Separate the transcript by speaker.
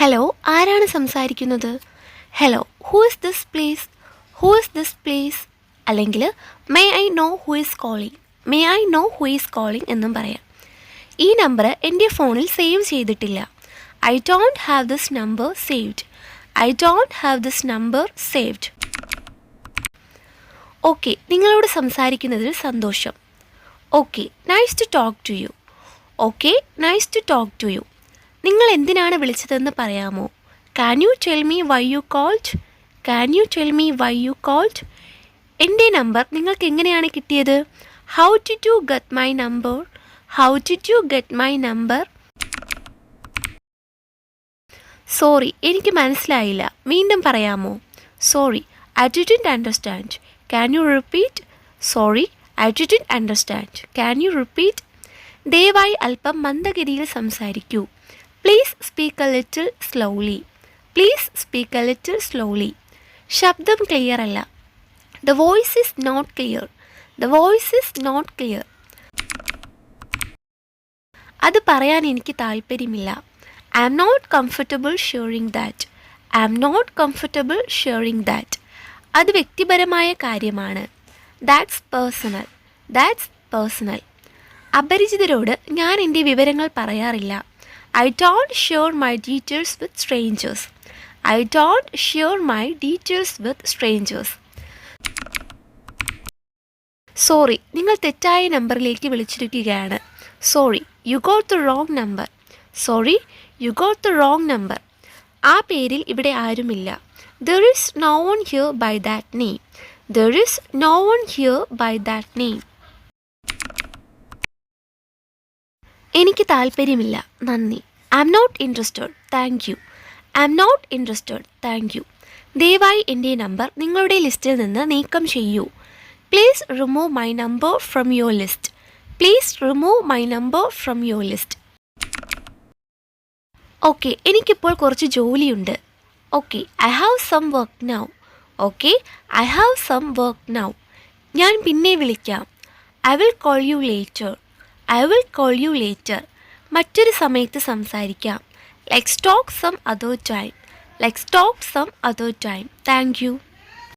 Speaker 1: Hello ആരാണ് സംസാരിക്കുന്നത്? Hello who is this place who is this place അല്ലെങ്കിൽ may I know who is calling may I know who is calling എന്നും പറയാം. ഈ number എന്റെ ഫോണിൽ സേവ് ചെയ്തിട്ടില്ല. I don't have this number saved I don't have this number saved okay നിങ്ങളോട് സംസാരിക്കുന്നതിൽ സന്തോഷം. Okay nice to talk to you okay nice to talk to you നിങ്ങൾ എന്തിനാണ് വിളിച്ചതെന്ന് പറയാമോ? Can you tell me why you called can you tell me why you called എന്റെ number നിങ്ങൾക്ക് എങ്ങനെയാണ് കിട്ടിയത്? How to to get my number how to to get my number sorry എനിക്ക് മനസ്സിലായില്ല. വീണ്ടും പറയാമോ? Sorry I didn't understand can you repeat sorry I didn't understand can you repeat ദയവായി അല്പം മന്ദഗതിയിൽ സംസാരിക്കൂ. Please speak a little slowly please speak a little slowly ശബ്ദം clear അല്ല. The voice is not clear the voice is not clear അത് പറയാൻ എനിക്ക് താല്പര്യമില്ല. I am not comfortable sharing that I am not comfortable sharing that അത് വ്യക്തിപരമായ കാര്യമാണ്. That's personal that's personal അപരിചിതരോട് ഞാൻ എന്റെ വിവരങ്ങൾ പറയാറില്ല. I don't share my details with strangers I don't share my details with strangers sorry നിങ്ങൾ തെറ്റായ നമ്പറിലേക്ക് വിളിച്ചിരിക്കുകയാണ്. Sorry you got the wrong number sorry you got the wrong number ആ പേരിൽ ഇവിടെ ആരുമില്ല. There is no one here by that name there is no one here by that name എനിക്ക് താല്പര്യമില്ല. നന്ദി. I am not interested thank you I am not interested thank you ദയവായി എന്റെ നമ്പർ നിങ്ങളുടെ ലിസ്റ്റിൽ നിന്ന് നീക്കം ചെയ്യൂ. Please remove my number from your list please remove my number from your list okay എനിക്കിപ്പോൾ കുറച്ച് ജോലിയുണ്ട്. Okay I have some work now okay I have some work now ഞാൻ പിന്നെ വിളിക്കാം. I will call you later I will call you later മറ്റൊരു സമയത്ത് സംസാരിക്കാം. Let's talk some other time let's talk some other time thank you